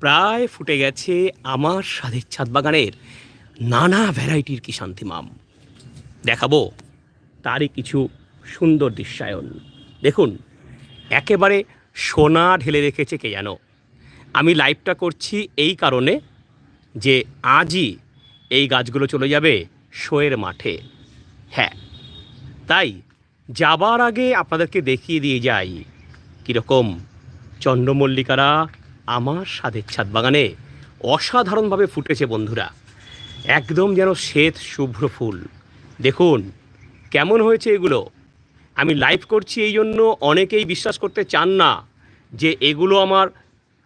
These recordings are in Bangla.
প্রায় ফুটে গেছে আমার স্বাদের ছাদ বাগানের নানা ভ্যারাইটির কি শান্তিমাম দেখাবো তারই কিছু সুন্দর দৃশ্যায়ন। দেখুন, একেবারে সোনা ঢেলে রেখেছে কে জানো আমি লাইভটা করছি এই কারণে যে আজই এই গাছগুলো চলে যাবে শোয়ের মাঠে। হ্যাঁ তাই যাবার আগে আপনাদেরকে দেখিয়ে দিয়ে যাই কীরকম চন্দ্রমল্লিকারা আমার স্বাদের ছাদ বাগানে অসাধারণভাবে ফুটেছে বন্ধুরা। একদম যেন শ্বেত শুভ্র ফুল। দেখুন, কেমন হয়েছে এগুলো? আমি লাইভ করছি এই জন্য অনেকেই বিশ্বাস করতে চান না যে এগুলো আমার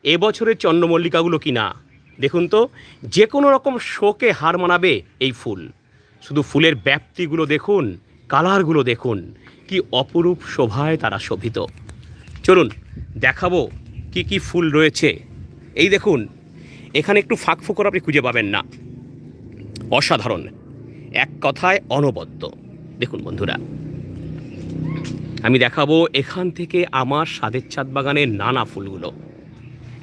এবছরের চন্দ্রমল্লিকাগুলো কিনা। দেখুন তো, যে কোনো রকম শোকে হার মানাবে এই ফুল। শুধু ফুলের ব্যাপ্তিগুলো দেখুন, কালারগুলো দেখুন, কি অপরূপ শোভায় তারা শোভিত। চলুন, দেখাবো কি কি ফুল রয়েছে? এই দেখুন, এখানে একটু ফাঁক ফুকর আপনি খুঁজে পাবেন না। অসাধারণ। এক কথায় অনবদ্য। দেখুন বন্ধুরা, আমি দেখাবো এখান থেকে আমার স্বাদের ছাদ বাগানের নানা ফুলগুলো।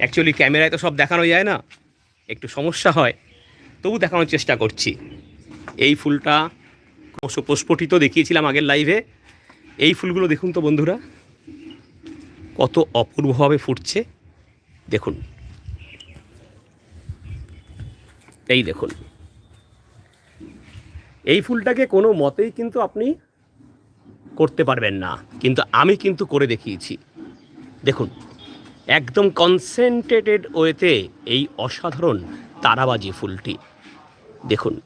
অ্যাকচুয়ালি ক্যামেরায় তো সব দেখানো যায় না। একটু সমস্যা হয়, তবু দেখানোর চেষ্টা করছি। এই ফুলটা ক্রমশ প্রস্ফুটিত দেখিয়েছিলাম আগের লাইভে এই ফুলগুলো দেখুন তো বন্ধুরা। কত অপূর্বভাবে ফুটছে। দেখুন। এই দেখুন। এই ফুলটাকে কোনো মতেই কিন্তু আপনি করতে পারবেন না। কিন্তু আমি কিন্তু করে দেখিয়েছি। দেখুন, একদম কনসেন্ট্রেটেড ওয়েতে এই অসাধারণ তারাবাজি ফুলটি। দেখুন।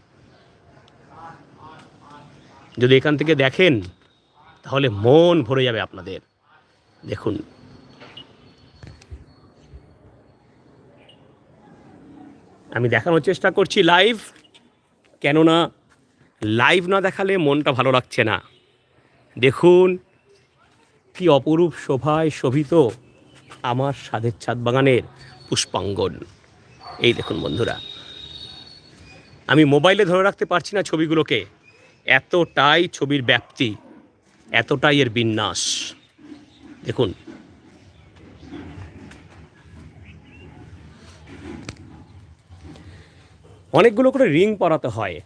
যদি এখান থেকে দেখেন, তাহলে মন ভরে যাবে আপনাদের। দেখুন। আমি দেখানোর চেষ্টা করছি লাইভ কেননা লাইভ না দেখালে মনটা ভালো লাগছে না। দেখুন কি অপরূপ শোভায় শোভিত আমার স্বাদের ছাদ বাগানের পুষ্পাঙ্গন। এই দেখুন বন্ধুরা, আমি মোবাইলে ধরে রাখতে পারছি না ছবিগুলোকে। এতটাই ছবির ব্যাপ্তি, এতটাই এর বিন্যাস। দেখুন অনেকগুলো করে রিং পরাতে হয়।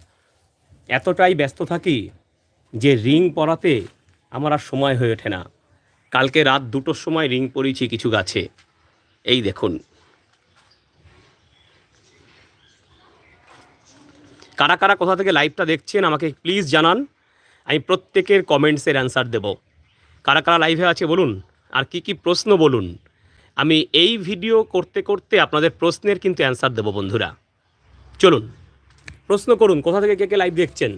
এতটাই ব্যস্ত থাকি যে রিং পরাতে আমার আর সময় হয়ে ওঠে না। কালকে রাত দুটোর সময় রিং পরিয়েছি কিছু গাছে। এই দেখুন। কারা কারা কোথা থেকে লাইভটা দেখছেন আমাকে প্লিজ জানান। আমি প্রত্যেকের কমেন্টসের অ্যান্সার দেব। কারা কারা লাইভে আছে বলুন, আর কি কি প্রশ্ন বলুন। আমি এই ভিডিও করতে করতে আপনাদের প্রশ্নের কিন্তু অ্যান্সার দেব বন্ধুরা। চলুন, প্রশ্ন করুন, কোথা থেকে কে কে লাইভ দেখছেন?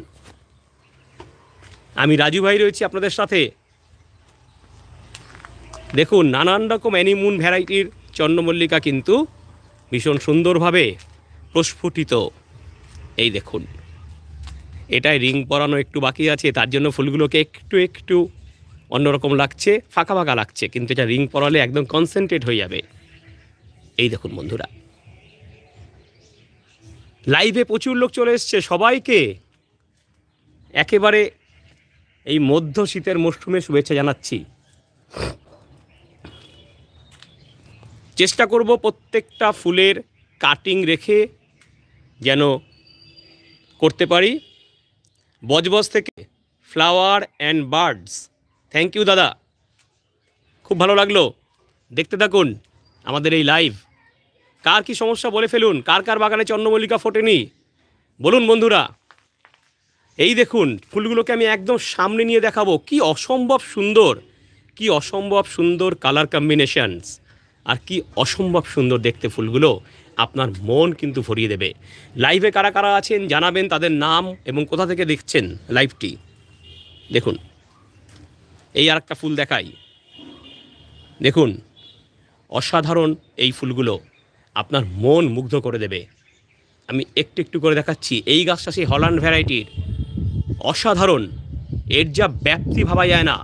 আমি রাজু ভাই রয়েছি আপনাদের সাথে। দেখুন, নানান রকম অ্যানিমুন ভ্যারাইটির চন্দ্রমল্লিকা কিন্তু ভীষণ সুন্দরভাবে প্রস্ফুটিত। এই দেখুন এটায় রিং পরানো একটু বাকি আছে, তার জন্য ফুলগুলোকে একটু একটু অন্যরকম লাগছে, ফাঁকা ফাঁকা লাগছে, কিন্তু এটা রিং পরালে একদম কনসেন্ট্রেট হয়ে যাবে। এই দেখুন বন্ধুরা লাইভে প্রচুর লোক চলে এসছে, সবাইকে। একেবারে এই মধ্য শীতের মরশুমে শুভেচ্ছা জানাচ্ছি। চেষ্টা করব প্রত্যেকটা ফুলের কাটিং রেখে যেন করতে পারি। বজবজ থেকে flower and birds thank you দাদা। খুব ভালো লাগল। দেখতে থাকুন আমাদের এই লাইভ কার কি সমস্যা বলে ফেলুন? কার কার বাগানে চন্দ্রমল্লিকা ফোটেনি? বলুন বন্ধুরা। এই দেখুন, ফুলগুলোকে আমি একদম সামনে নিয়ে দেখাবো। কি অসম্ভব সুন্দর, কি অসম্ভব সুন্দর কালার কম্বিনেশনস আর কি অসম্ভব সুন্দর দেখতে ফুলগুলো। আপনার মন কিন্তু ভরিয়ে দেবে। লাইভে কারা কারা আছেন জানাবেন তাদের নাম এবং কোথা থেকে দেখছেন লাইভটি দেখুন, এই আর ফুল দেখাই। দেখুন, অসাধারণ এই ফুলগুলো। আপনার মন মুগ্ধ করে দেবে। আমি একটু একটু করে দেখাচ্ছি। এই গাছটা সেই হল্যান্ড ভ্যারাইটির। অসাধারণ। এর যা ব্যাপ্তি ভাবা যায় না।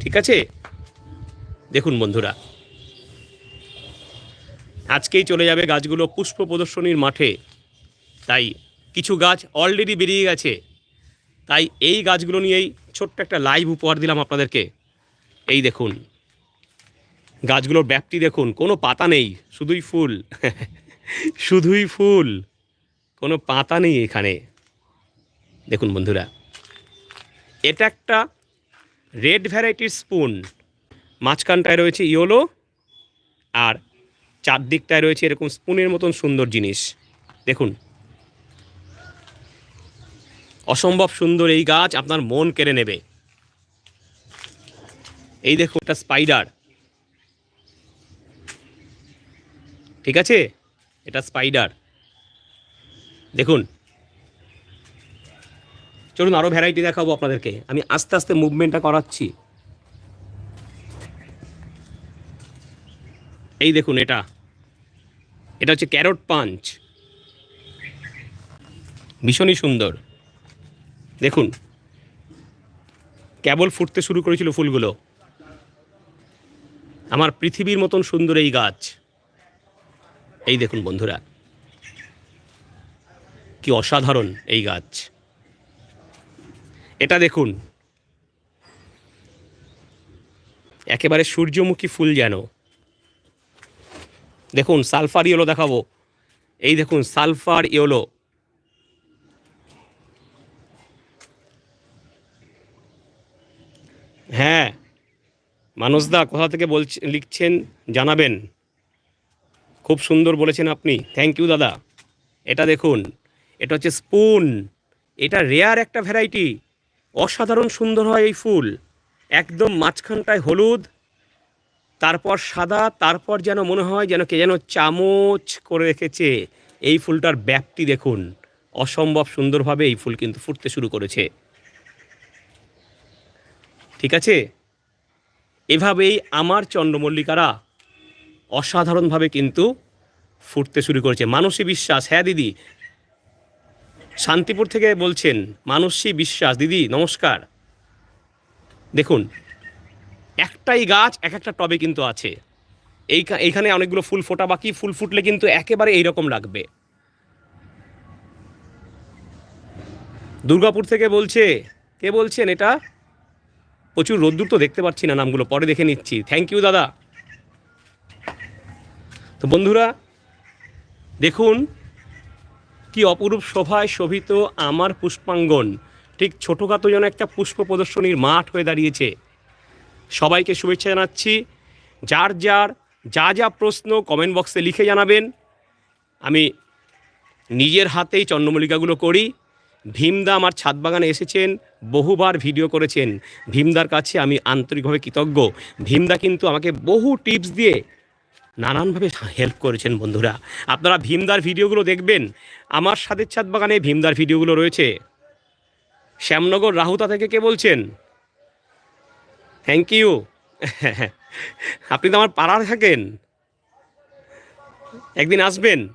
ঠিক আছে? দেখুন বন্ধুরা। আজকেই চলে যাবে গাছগুলো পুষ্প প্রদর্শনীর মাঠে। তাই কিছু গাছ অলরেডি বেরিয়ে গেছে। তাই এই গাছগুলো নিয়েই ছোট্ট একটা লাইভ উপহার দিলাম আপনাদেরকে। এই দেখুন। গাছগুলোর ব্যাপ্তি দেখুন, কোনো পাতা নেই, শুধুই ফুল। শুধুই ফুল, কোনো পাতা নেই এখানে। দেখুন বন্ধুরা, এটা একটা রেড ভ্যারাইটির স্পুন। মাঝখানটায় রয়েছে ইয়োলো, আর চারদিকটায় রয়েছে এরকম স্পুনের মতন সুন্দর জিনিস। দেখুন, অসম্ভব সুন্দর এই গাছ আপনার মন কেড়ে নেবে। এই দেখুন, একটা স্পাইডার। ঠিক আছে? এটা স্পাইডার দেখুন। চলুন আরও ভ্যারাইটি দেখাবো আপনাদেরকে। আমি আস্তে আস্তে মুভমেন্টটা করাচ্ছি। এই দেখুন এটা। এটা হচ্ছে ক্যারট পাঞ্চ ভীষণই সুন্দর। দেখুন। কেবল ফুটতে শুরু করেছিল ফুলগুলো। আমার পৃথিবীর মতন সুন্দর এই গাছ। এই দেখুন বন্ধুরা, কি অসাধারণ এই গাছ। এটা দেখুন, একেবারে সূর্যমুখী ফুল যেন। দেখুন, সালফার ইয়েলো দেখাবো। এই দেখুন, সালফার ইয়েলো। হ্যাঁ মানসদা কোথা থেকে বলছে, লিখছেন, জানাবেন। খুব সুন্দর বলেছেন আপনি। থ্যাংক ইউ দাদা। এটা দেখুন, এটা হচ্ছে স্পুন। এটা রেয়ার একটা ভ্যারাইটি অসাধারণ সুন্দর হয় এই ফুল। একদম মাঝখানটায় হলুদ, তারপর সাদা, তারপর যেন মনে হয় যেন কে যেন চামচ করে রেখেছে। এই ফুলটার ব্যাপ্তি দেখুন, অসম্ভব সুন্দরভাবে এই ফুল কিন্তু ফুটতে শুরু করেছে। ঠিক আছে? এভাবেই আমার চন্দ্রমল্লিকারা অসাধারণভাবে কিন্তু ফুটতে শুরু করেছে। মানসী বিশ্বাস হ্যাঁ দিদি। শান্তিপুর থেকে বলছেন, মানসী বিশ্বাস, দিদি, নমস্কার। দেখুন, একটাই গাছ এক একটা টবে কিন্তু আছে। এই এইখানে অনেকগুলো ফুল ফোটা, বাকি ফুল ফুটলে কিন্তু একেবারে এইরকম লাগবে। দুর্গাপুর থেকে বলছে, কে বলছেন এটা? প্রচুর রোদ্দুর তো দেখতে পাচ্ছি না নামগুলো, পরে দেখে নিচ্ছি। থ্যাংক ইউ দাদা। তো বন্ধুরা, দেখুন কি অপরূপ শোভায় শোভিত আমার পুষ্পাঙ্গন। ঠিক ছোটোখাটো যেন একটা পুষ্প প্রদর্শনীর মাঠ হয়ে দাঁড়িয়েছে। সবাইকে শুভেচ্ছা জানাচ্ছি। যার যার, যা যা প্রশ্ন কমেন্ট বক্সে লিখে জানাবেন। আমি নিজের হাতেই চন্দ্রমল্লিকাগুলো করি। ভীমদা আমার ছাদ বাগানে এসেছেন, বহুবার ভিডিও করেছেন। ভীমদার কাছে আমি আন্তরিকভাবে কৃতজ্ঞ। ভীমদা কিন্তু আমাকে বহু টিপস দিয়ে নানানভাবে হেল্প করেছেন বন্ধুরা। আপনারা ভীমদার ভিডিওগুলো দেখবেন। আমার সাদের ছাদ বাগানে ভীমদার ভিডিওগুলো রয়েছে। শ্যামনগর রাহুতা থেকে কে বলছেন? থ্যাংক ইউ আপনি তো আমার পাড়ার থাকেন। একদিন আসবেন,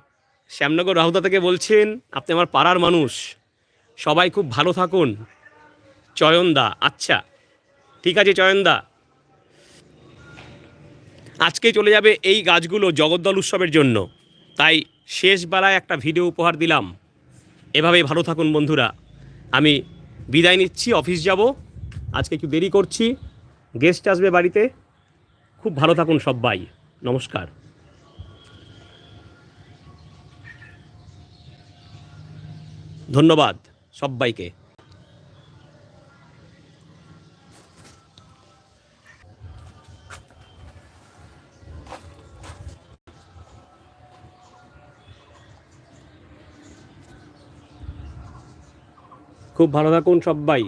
শ্যামনগর রাহুতা থেকে বলছেন, আপনি আমার পাড়ার মানুষ। সবাই খুব ভালো থাকুন। চয়নদা আচ্ছা। ঠিক আছে, চয়নদা। আজকে চলে যাবে এই গাছগুলো জগদ্দল উৎসবের জন্য। তাই শেষ বেলায় একটা ভিডিও উপহার দিলাম। এভাবেই ভালো থাকুন বন্ধুরা। আমি বিদায় নিচ্ছি, অফিস যাব। আজকে একটু দেরি করছি। গেস্ট আসবে বাড়িতে। খুব ভালো থাকুন সবাই। নমস্কার। ধন্যবাদ সবাইকে। খুব ভালো থাকুন সবাই।